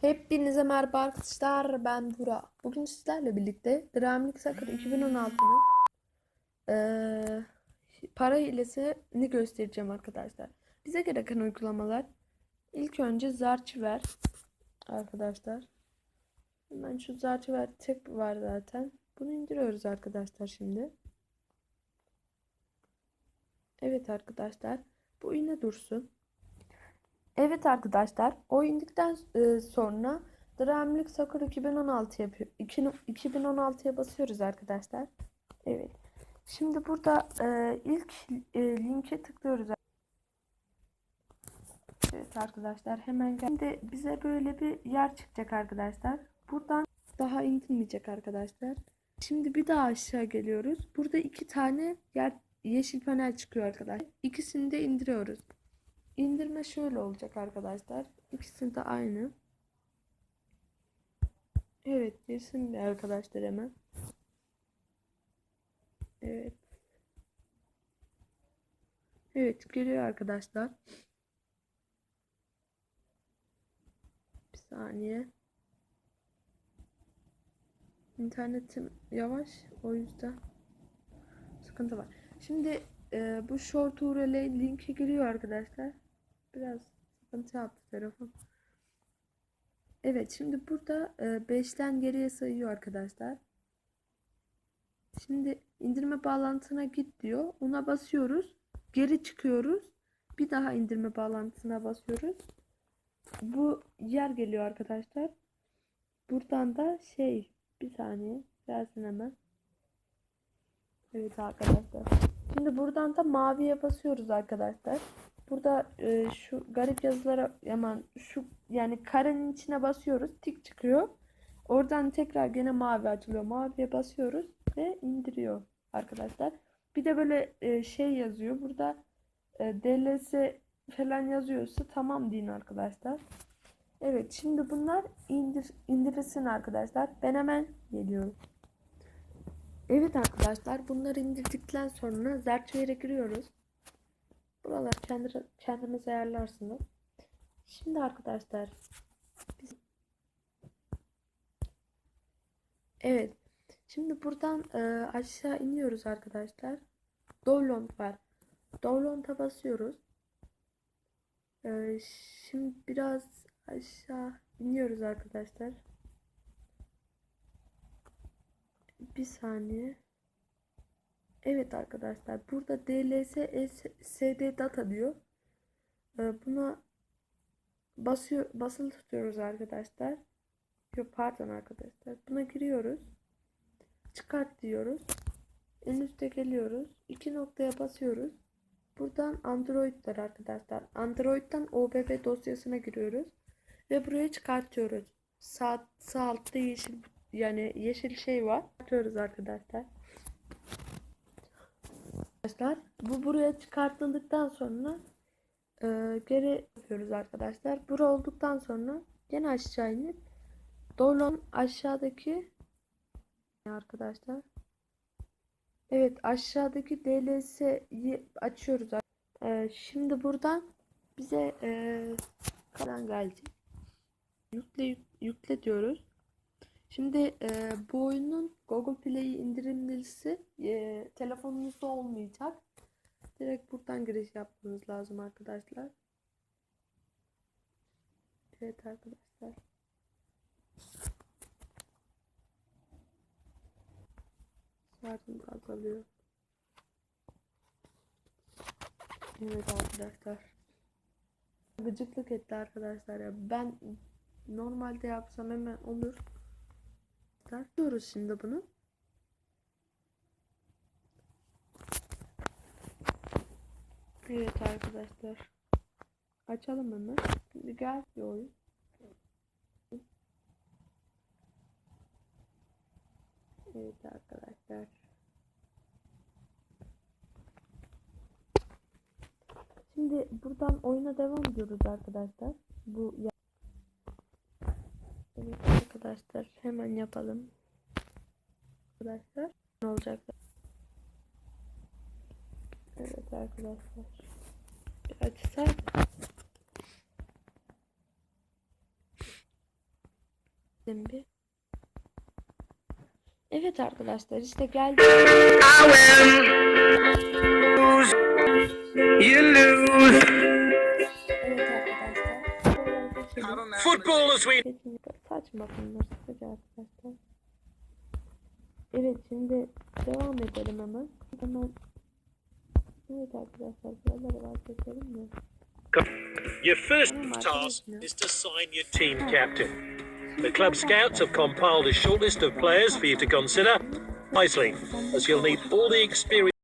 Hepinize merhaba arkadaşlar ben Bura. Bugün sizlerle birlikte Dramlik Sakır 2016'nın eee para hilesini göstereceğim arkadaşlar. Bize gereken uygulamalar ilk önce Zarchiver arkadaşlar. Hemen şu Zarchiver tek var zaten. Bunu indiriyoruz arkadaşlar şimdi. Evet arkadaşlar bu yine dursun. Evet arkadaşlar, o indikten e, sonra Dramlik Soccer 2016 yapıyor. 2016'ya basıyoruz arkadaşlar. Evet. Şimdi burada e, ilk e, linke tıklıyoruz. Evet arkadaşlar hemen gel. Şimdi bize böyle bir yer çıkacak arkadaşlar. Buradan daha indirmeyecek arkadaşlar. Şimdi bir daha aşağı geliyoruz. Burada iki tane yer yeşil panel çıkıyor arkadaşlar. İkisini de indiriyoruz. İndirme şöyle olacak arkadaşlar. İkisi de aynı. Evet girsin bir arkadaşlar hemen. Evet. Evet geliyor arkadaşlar. Bir saniye. İnternetim yavaş o yüzden sıkıntı var. Şimdi e, bu short URL linki giriyor arkadaşlar. Biraz sıkıntı yaptı telefon. Evet şimdi burada 5'ten geriye sayıyor arkadaşlar. Şimdi indirme bağlantına git diyor. Ona basıyoruz. Geri çıkıyoruz. Bir daha indirme bağlantısına basıyoruz. Bu yer geliyor arkadaşlar. Buradan da şey bir saniye gelsin hemen. Evet arkadaşlar. Şimdi buradan da maviye basıyoruz arkadaşlar. Burada e, şu garip yazılara hemen şu yani karenin içine basıyoruz. Tik çıkıyor. Oradan tekrar gene mavi açılıyor. Maviye basıyoruz ve indiriyor arkadaşlar. Bir de böyle e, şey yazıyor. Burada e, DLS falan yazıyorsa tamam deyin arkadaşlar. Evet şimdi bunlar indir indirilsin arkadaşlar. Ben hemen geliyorum. Evet arkadaşlar bunları indirdikten sonra Zerçever'e giriyoruz. Buralar kendi, kendiniz ayarlarsınız. Şimdi arkadaşlar biz... Evet. Şimdi buradan e, aşağı iniyoruz arkadaşlar. Download var. Download'a basıyoruz. E, şimdi biraz aşağı iniyoruz arkadaşlar. Bir saniye. Evet arkadaşlar burada DLS SD data diyor. Buna basıyor basılı tutuyoruz arkadaşlar. Yok pardon arkadaşlar. Buna giriyoruz. Çıkart diyoruz. En üstte geliyoruz. İki noktaya basıyoruz. Buradan Android'ler arkadaşlar. Android'den OBB dosyasına giriyoruz. Ve buraya çıkartıyoruz. Sağ, sağ altta yeşil yani yeşil şey var. Çıkartıyoruz arkadaşlar arkadaşlar. Bu buraya çıkartıldıktan sonra e, geri yapıyoruz arkadaşlar. Bura olduktan sonra gene aşağı inip Dolon aşağıdaki arkadaşlar. Evet aşağıdaki DLS'yi açıyoruz. E, şimdi buradan bize e, kalan gelecek. Yükle yükle diyoruz. Şimdi e, bu oyunun Google Play indirimlisi e, telefonunuzda olmayacak. Direkt buradan giriş yapmanız lazım arkadaşlar. Evet arkadaşlar. Şarjım azalıyor. Evet arkadaşlar. Gıcıklık etti arkadaşlar ya. Ben normalde yapsam hemen olur. Diyoruz şimdi bunu. Evet arkadaşlar. Açalım hemen. Şimdi gel bir. Evet arkadaşlar. Şimdi buradan oyuna devam ediyoruz arkadaşlar. Bu Evet arkadaşlar hemen yapalım. Arkadaşlar ne olacak? Evet arkadaşlar. Bir açsak. Bir. Evet arkadaşlar işte geldi. You lose. Football as we Kesinlikle saçma bunlar sıkıcı arkadaşlar. Evet şimdi devam edelim hemen. Hemen Evet arkadaşlar buraları vazgeçelim mi? Your first task is to sign your team captain. The club scouts have compiled a short list of players for you to consider Nicely, as you'll need all the experience.